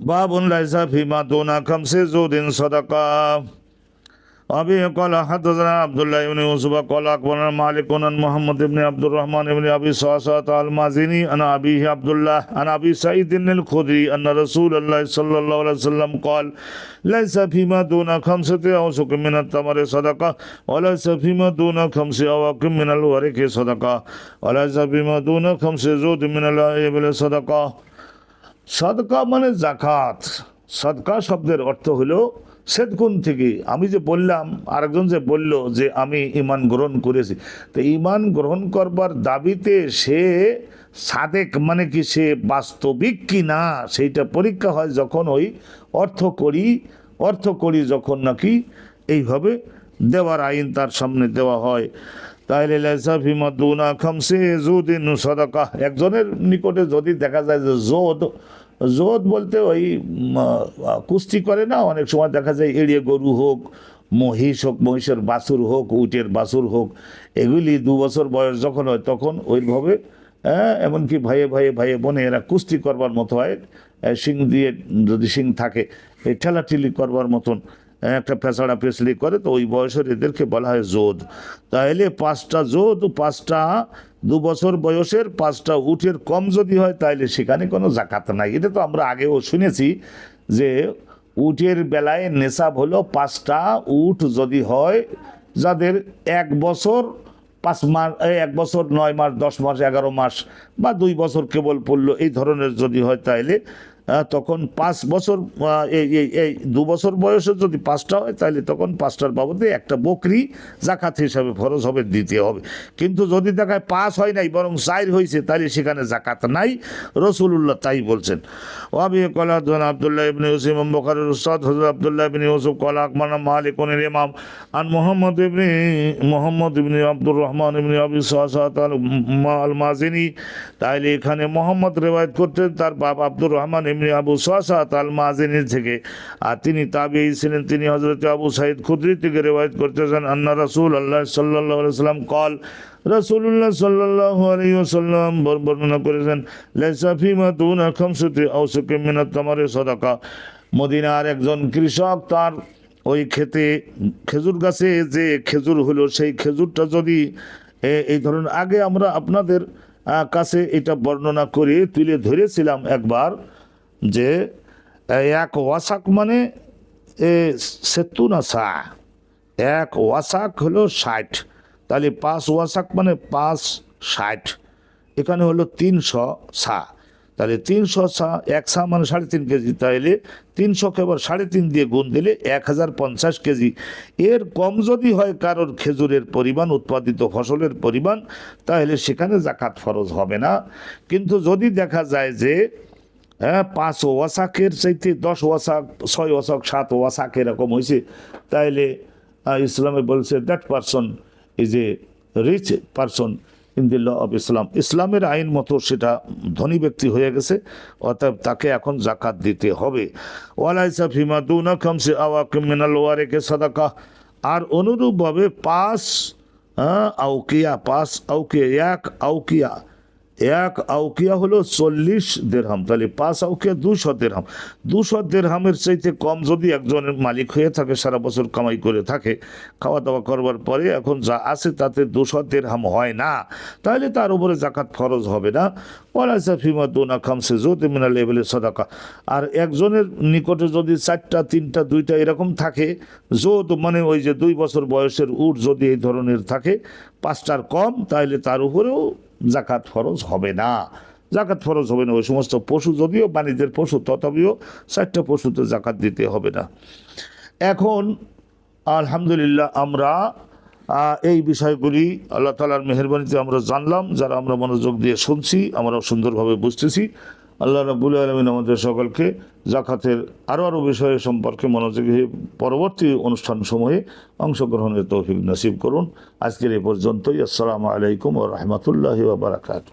باب لیسا ليس فيما دون خمس زود صدقه أبي قال حدثنا عبد الله بن يوسف قال أخبرنا مالك عن محمد بن عبد الرحمن بن أبي صعصعة المازني عن أبيه عبد الله عن أبي سعيد الخدري أن رسول الله صلى الله عليه وسلم قال، ليس فيما دون خمسة أوسق من التمر صدقة وليس فيما دون خمس أواق من الورق صدقة وليس فيما دون خمس زود من الإبل صدقة সদকা মানে জাকাত সদকা শব্দের অর্থ হলো সেদগুন থেকে। আমি যে বললাম, আরেকজন যে বলল যে আমি ইমান গ্রহণ করেছি। তো ইমান গ্রহণ করবার দাবিতে সে সাদেক মানে কি সে বাস্তবিক কি না, সেইটা পরীক্ষা হয় যখন ওই অর্থ করি অর্থ করি যখন নাকি এইভাবে দেওয়ার আইন তার সামনে দেওয়া হয়। তাহলে লাইসাফি মাদুনা খামসে জুদিন সদাকা। একজনের নিকটে যদি দেখা যায় যে জোদ জোদ বলতে ওই কুস্তি করে না, অনেক সময় দেখা যায় এড়িয়ে গরু হোক, মহিষ হোক, মহিষের বাছুর হোক, উটের বাছুর হোক, এগুলি দু বছর বয়স যখন হয় তখন ওইভাবে হ্যাঁ এমনকি ভাইয়ে ভাইয়ে ভাইয়ে বোনে এরা কুস্তি করবার মতো হয় শিং দিয়ে যদি শিং থাকে, এই ঠেলাঠেলি করবার মতন একটা পেঁচাড়া পেছলি করে তো ওই বয়সের এদেরকে বলা হয় জোদ। তাহলে পাঁচটা জোদ পাঁচটা দু বছর বয়সের পাঁচটা উঠের কম যদি হয় তাহলে সেখানে কোনো জাকাত নাই। এটা তো আমরা আগেও শুনেছি যে উটের বেলায় নেশাব হলো পাঁচটা উট যদি হয় যাদের এক বছর পাঁচ মাস এক বছর নয় মাস দশ মাস এগারো মাস বা দুই বছর কেবল পড়ল এই ধরনের যদি হয় আহ, তখন পাঁচ বছর এই দু বছর বয়সে যদি পাঁচটা হয়, তাহলে তখন পাঁচটার বাবদে একটা বকরি জাকাত হিসাবে ফরজ হবে, দিতে হবে। কিন্তু যদি দেখায় পাস হয় নাই, বরং চাইর হয়েছে, তাহলে সেখানে জাকাত নাই। রসুল্লাহ তাই বলছেন। ওয়াবি কলা দোন আবদুল্লাহ ইবনে ইউসুফ বখারের উস্তাদ হজরত আবদুল্লাহ ইবনে ইউসুফ, কলা আকমানা মালিকুনের ইমাম। আন মোহাম্মদ ইবনে মোহাম্মদ ইবনে আব্দুর রহমান ইবনে আবি সাহাত আল মাজিনী। তাইলে এখানে মোহাম্মদ রেওয়ায়ত করতেন, তার বাপ আব্দুর রহমান ইবনে আবু সাহাত আল মাজিনী থেকে। আর তিনি তাবি ছিলেন, তিনি হজরত আবু সাইদ খুদ্রি থেকে রেওয়ায়ত করতেছেন আন্না রাসূল আল্লাহ আলাইহি সাল্লাম কল রাসূলুল্লাহ সাল্লাল্লাহু আলাইহি ওয়াসাল্লাম বর- বর্ণনা করেছেন, লাইসা ফিমা দুনা খামসাতি আওসাকি মিনাত তামারে সাদাকা। মদিনার একজন কৃষক তার ওই খেতে, খেজুর গাছে যে খেজুর হলো, সেই খেজুরটা যদি এই ধরুন, আগে আমরা আপনাদের কাছে এটা বর্ণনা করে তুলে ধরেছিলাম একবার যে এক ওয়াসাক মানে এ, সেতুনা সা। এক ওয়াসাক হলো ষাট। তাহলে পাঁচ ওয়াসাক মানে পাঁচ ষাট। এখানে হলো তিনশো সা। তাহলে তিনশো সা, এক সা মানে সাড়ে তিন কেজি। তাহলে তিনশোকে এবার সাড়ে তিন দিয়ে গুণ দিলে এক হাজার পঞ্চাশ কেজি। এর কম যদি হয় কারোর খেজুরের পরিমাণ, উৎপাদিত ফসলের পরিমাণ, তাহলে সেখানে জাকাত ফরজ হবে না। কিন্তু যদি দেখা যায় যে হ্যাঁ পাঁচ ওয়াসাকের চাইতে দশ ওয়াসাক ছয় ওয়াসাক সাত ওয়াসাক এরকম হয়েছে তাইলে ইসলামে বলছে that person is a rich person in the law of Islam ইসলামের আইন মতো সেটা ধনী ব্যক্তি হয়ে গেছে অতএব তাকে এখন জাকাত দিতে হবে। ওয়ালাইসা ফিমা দুনা খামসে আওয়াক মিনাল ওয়ারেকে সাদাকা। আর অনুরূপভাবে হ্যাঁ, আউকিয়া পাঁচ আউকিয়া এক আউকিয়া। এক আউকিয়া হলো চল্লিশ দেড়হাম, তাহলে পাঁচ আউকিয়া দুশো দেড়হাম। দুশো দেড়হামের চাইতে কম যদি একজনের মালিক হয়ে থাকে, সারা বছর কামাই করে থাকে খাওয়া দাওয়া করবার পরে এখন যা আছে তাতে দুশো দেড়হাম হয় না, তাহলে তার উপরে জাকাত ফরজ হবে না। ওয়ালাইসা ফিমা দুনা খামসে জোতে মিনা লেভেলে সদাকা। আর একজনের নিকটে যদি চারটা, তিনটা, দুইটা এরকম থাকে জোত মানে ওই যে দুই বছর বয়সের উট যদি এই ধরনের থাকে, পাঁচটার কম, তাহলে তার উপরেও জাকাত ফরজ হবে না। জাকাত ফরজ হবে না। ওই সমস্ত পশু যদিও বাণিজ্যের পশু, তথাপিও চারটা পশুতে জাকাত দিতে হবে না। এখন আলহামদুলিল্লাহ আমরা এই বিষয়গুলি আল্লাহ তালার মেহরবানিতে আমরা জানলাম, যারা আমরা মনোযোগ দিয়ে শুনছি আমরা সুন্দরভাবে বুঝতেছি। আল্লাহ রাবুল আলমিন আমাদের সকলকে জাকাতের আরও আরও বিষয় সম্পর্কে মনোযোগী হয়ে পরবর্তী অনুষ্ঠান সময়ে অংশগ্রহণের তৌফিক নসিব করুন। আজকের এ পর্যন্তই। আসসালামু আলাইকুম ও রহমতুল্লাহ বারাকাতু